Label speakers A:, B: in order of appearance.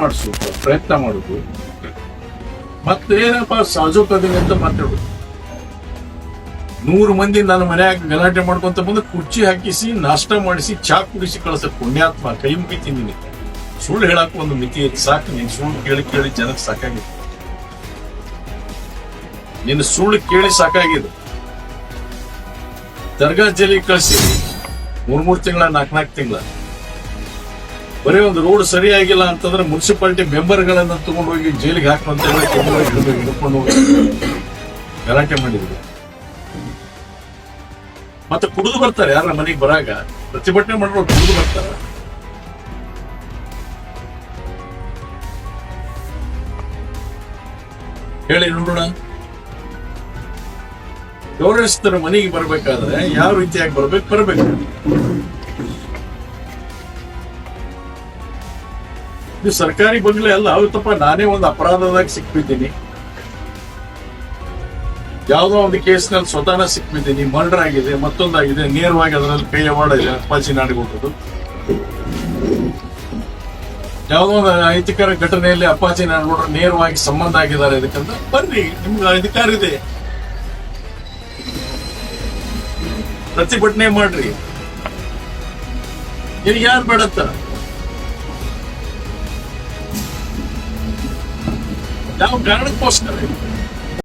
A: ಮಾಡಿಸೋದು ಪ್ರಯತ್ನ ಮಾಡುದು. ಮತ್ತೇನಪ್ಪ ಸಾಜುಕದಿನಿ ಅಂತ ಮಾತಾಡುದು ನೂರು ಮಂದಿ ನನ್ನ ಮನ್ಯಾಗ ಗಲಾಟೆ ಮಾಡ್ಕೊಂತ ಬಂದು ಕುರ್ಚಿ ಹಾಕಿಸಿ, ನಾಷ್ಟ ಮಾಡಿಸಿ, ಚಾ ಕುಡಿಸಿ ಕಳಿಸ ಪುಣ್ಯಾತ್ಮ ಕೈ ಮುಗಿತೀನಿ ಸುಳ್ಳು ಹೇಳಕ್ ಒಂದು ಮಿತಿ ಐತಿ, ಸಾಕು, ನೀನ್ ಸುಳ್ಳು ಕೇಳಿ ಕೇಳಿ ಜನಕ್ಕೆ ಸಾಕಾಗಿದೆ. ನಿನ್ನ ಸುಳ್ಳು ಕೇಳಿ ಸಾಕಾಗಿದೆ. ದರ್ಗಾ ಜೈಲಿಗೆ ಕಳಿಸಿ, ಮೂರ್ ಮೂರ್ ತಿಂಗಳ, ನಾಲ್ಕ್, ನಾಲ್ಕು ತಿಂಗಳ. ಬರೀ ಒಂದು ರೋಡ್ ಸರಿಯಾಗಿಲ್ಲ ಅಂತಂದ್ರೆ ಮುನ್ಸಿಪಾಲಿಟಿ ಮೆಂಬರ್ಗಳನ್ನ ತಗೊಂಡು ಹೋಗಿ ಜೈಲಿಗೆ ಹಾಕುವಂತ ಹಿಡ್ಕೊಂಡು ಹೋಗಿ ಗಲಾಟೆ ಮಾಡಿದ್ರು. ಮತ್ತೆ ಕುಡಿದು ಬರ್ತಾರೆ ಯಾರ ಮನೆಗೆ ಬರಾಗ. ಪ್ರತಿಭಟನೆ ಮಾಡೋರು ಕುಡಿದು ಬರ್ತಾರ. ಹೇಳಿ ನೋಡೋಣ. ಗೌರವಿಸ್ತರ ಮನೆಗೆ ಬರ್ಬೇಕಾದ್ರೆ ಯಾವ ರೀತಿಯಾಗಿ ಬರ್ಬೇಕು? ಬರ್ಬೇಕು. ಇದು ಸರ್ಕಾರಿ ಬಂಗ್ಲೆ ಅಲ್ಲ. ಹೌದಪ್ಪ ನಾನೇ ಒಂದು ಅಪರಾಧದಾಗ ಸಿಕ್ಬಿದ್ದೀನಿ. ಯಾವುದೋ ಒಂದು ಕೇಸ್ನಲ್ಲಿ ಸ್ವತಃ ಸಿಕ್ಬಿದ್ದೀನಿ. ಮರ್ಡರ್ ಆಗಿದೆ ಮತ್ತೊಂದಾಗಿದೆ, ನೇರವಾಗಿ ಅದರಲ್ಲಿ ಅವಾರ್ಡ್ ಇದೆ ಅಪ್ಪಾಜಿ ನಾಡಿಗೊಟ್ಟದು ಯಾವುದೋ ಒಂದು ಅಹಿತಕರ ಘಟನೆಯಲ್ಲಿ ಅಪ್ಪಾಜಿ ನಾಡಿಗೌಡರು ನೇರವಾಗಿ ಸಂಬಂಧ ಆಗಿದ್ದಾರೆ ಇದಕ್ಕಂತ. ಬನ್ನಿ, ನಿಮ್ಗೆ ಅಧಿಕಾರ ಇದೆ. ಪ್ರತಿಭಟನೆ ಮಾಡ್ರಿ. ಯಾರು ಬೇಡತ್ತ ಯಾವ ಕಾರಣಕ್ಕೋಸ್ಕರ